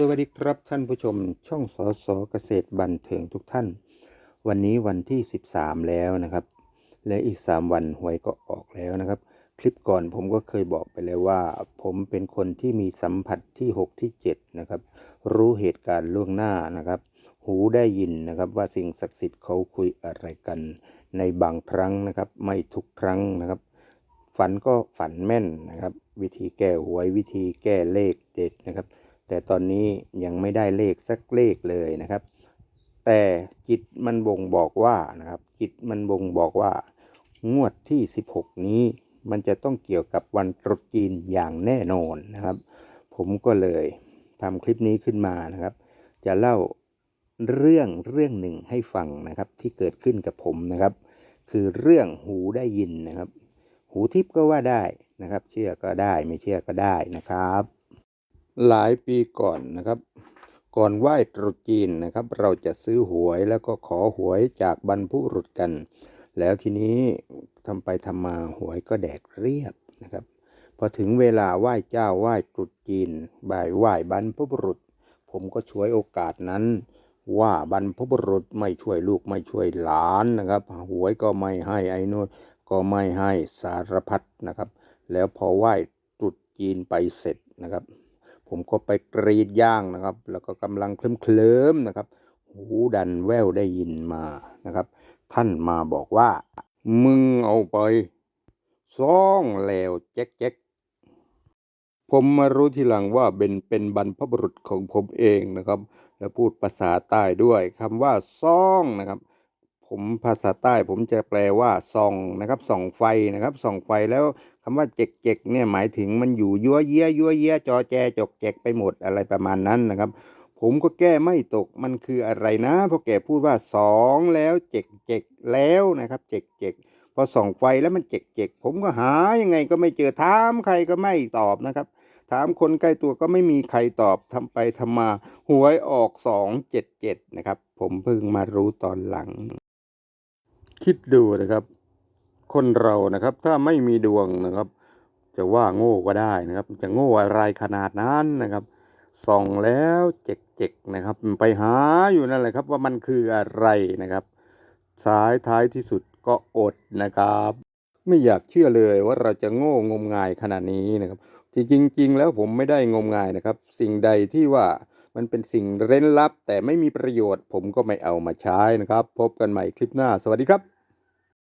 สวัสดีครับท่านผู้ชมช่องสอสอเกษตรบันเทิงทุกท่าน วันนี้วันที่ 13 แล้วนะครับ และอีก 3 วันหวยก็ออกแล้วนะครับ คลิปก่อนผมก็เคยบอกไปแล้วว่า ผมเป็นคนที่มีสัมผัสที่ 6 ที่ 7 นะครับ รู้เหตุการณ์ล่วงหน้านะครับ หูได้ยินนะครับว่าสิ่งศักดิ์สิทธิ์เขาคุยอะไรกันในบางครั้งนะครับ ไม่ทุกครั้งนะครับ ฝันก็ฝันแม่นนะครับ วิธีแก้หวยวิธีแก้เลขเด็ดนะครับ แต่ตอนนี้ยังไม่ได้เลขสักเลขเลยนะครับ แต่จิตมันบ่งบอกว่านะครับ จิตมันบ่งบอกว่า งวดที่ 16 นี้ มันจะต้องเกี่ยวกับวันตรุษจีนอย่างแน่นอนนะครับ ผมก็เลยทำคลิปนี้ขึ้นมานะครับ จะเล่าเรื่องเรื่องหนึ่งให้ฟังนะครับ ที่เกิดขึ้นกับผมนะครับ คือเรื่องหูได้ยินนะครับ หูทิพย์ก็ว่าได้นะครับ เชื่อก็ได้ไม่เชื่อก็ได้นะครับ หลายปีก่อนนะครับ ก่อนไหว้ตรุษจีนนะครับ เราจะซื้อหวยแล้วก็ขอหวยจากบรรพุรุษกัน แล้วทีนี้ทำไปทำมาหวยก็แดกเรียบนะครับ พอถึงเวลาไหว้เจ้าไหว้ตรุษจีนบ่ายไหว้บรรพบุรุษ ผมก็ช่วยโอกาสนั้น ว่าบรรพบุรุษไม่ช่วยลูกไม่ช่วยหลานนะครับ หวยก็ไม่ให้ไอ้นู่นก็ไม่ให้สารพัดนะครับ แล้วพอไหว้ตรุษจีนไปเสร็จนะครับ ผมก็ไปกรีดย่างนะครับ แล้วก็กำลังเคลิ้มเคลิ้มๆนะครับ หูดันแววได้ยินมานะครับ ท่านมาบอกว่า มึงเอาไปซ่องแล้วแจ๊กแจ๊กผมมารู้ทีหลังว่าเป็นเป็นบรรพบุรุษของผมเองนะครับ และพูดภาษาใต้ด้วยคำว่าซ่องนะครับ ผมภาษาใต้ผมจะแปลว่าส่องนะครับส่องไฟนะครับส่องไฟแล้วคำว่าเจกเจกเนี่ยหมายถึงมันอยู่ยั่วเยี้ยยั่วเยี้ยจอแจจกแจกไปหมดอะไรประมาณนั้นนะครับ ผมก็แก้ไม่ตกมันคืออะไรนะพราะแกพูดว่าสองแล้วเจกเจกแล้วนะครับเจกเจกพอส่องไฟแล้วมันเจกเจกผมก็หายังไงก็ไม่เจอถามใครก็ไม่ตอบนะครับ ถามคนใกล้ตัวก็ไม่มีใครตอบทำไปทำมาหวยออกสองเจ็ดเจ็ดนะครับ ผมเพิ่งมารู้ตอนหลัง คิดดูนะครับ คนเรานะครับ ถ้าไม่มีดวงนะครับ จะว่าโง่ก็ได้นะครับ จะโง่อะไรขนาดนั้นนะครับส่องแล้วเจ็กๆนะครับ ไปหาอยู่นั่นแหละครับ ว่ามันคืออะไรนะครับสายท้ายที่สุดก็อดนะครับ ไม่อยากเชื่อเลยว่าเราจะโง่งมงายขนาดนี้นะครับ จริงๆจริงแล้วผมไม่ได้งมงายนะครับ สิ่งใดที่ว่า มันเป็นสิ่งเร้นลับ แต่ไม่มีประโยชน์ ผมก็ไม่เอามาใช้นะครับ พบกันใหม่คลิปหน้า สวัสดีครับ